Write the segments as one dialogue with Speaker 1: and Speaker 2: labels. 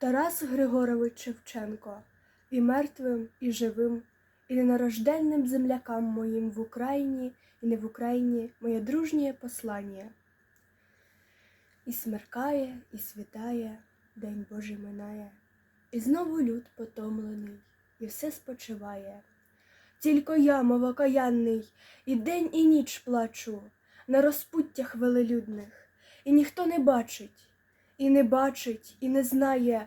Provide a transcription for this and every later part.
Speaker 1: Тарас Григорович Шевченко, і мертвим, і живим, і ненарожденним землякам моїм в Україні і не в Україні моє дружнє послання. І смеркає, і світає, день Божий минає, і знову люд потомлений, і все спочиває. Тільки я, мов окаянний, і день, і ніч плачу на розпуттях велелюдних, і ніхто не бачить, і не бачить, і не знає,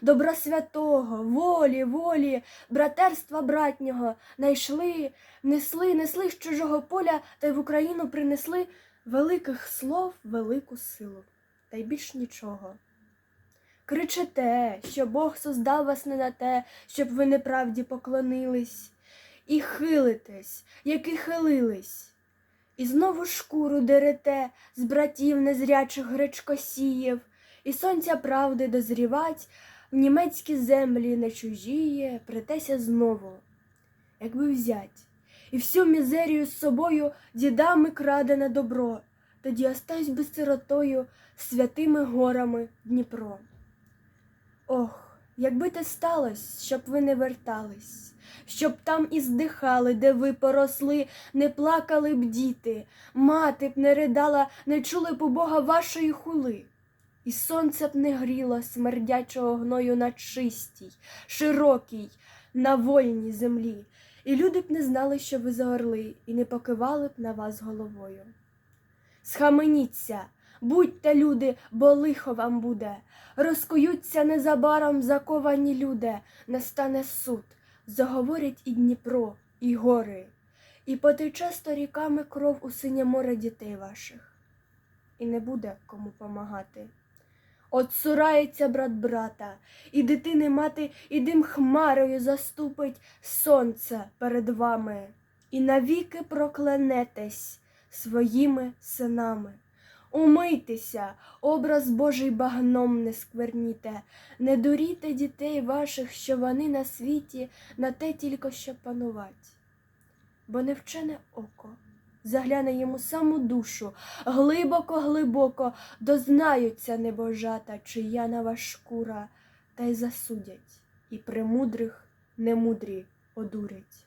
Speaker 1: добра святого, волі, волі, братерства братнього. Найшли, несли, несли з чужого поля та й в Україну принесли великих слов, велику силу, та й більш нічого. Кричите, що Бог создав вас не на те, щоб ви неправді поклонились, і хилитесь, як і хилились, і знову шкуру дерете з братів незрячих гречкосіїв, і сонця правди дозрівать німецькі землі не чужіє, претеся знову, якби взять, і всю мізерію з собою дідами крадене добро, тоді остаюсь би сиротою святими горами Дніпро. Ох, якби те сталось, щоб ви не вертались, щоб там і здихали, де ви поросли, не плакали б діти, мати б не ридала, не чули б у Бога вашої хули. І сонце б не гріло смердячого гною на чистій, широкій, на вольній землі, і люди б не знали, що ви за орли, і не покивали б на вас головою. Схаменіться, будьте люди, бо лихо вам буде. Розкуються незабаром заковані люди, настане суд, заговорять і Дніпро, і гори, і потече сторіками кров у синє море дітей ваших, і не буде кому помагати. От цурається брат брата, і дитини мати, і дим хмарою заступить сонце перед вами, і навіки проклянетесь своїми синами. Умийтеся, образ Божий багном не скверніте, не дуріте дітей ваших, що вони на світі на те тільки що панувать. Бо невчене око загляне йому саму душу, глибоко-глибоко дознаються небожата, чия нова шкура, та й засудять, і премудрих немудрі одурять.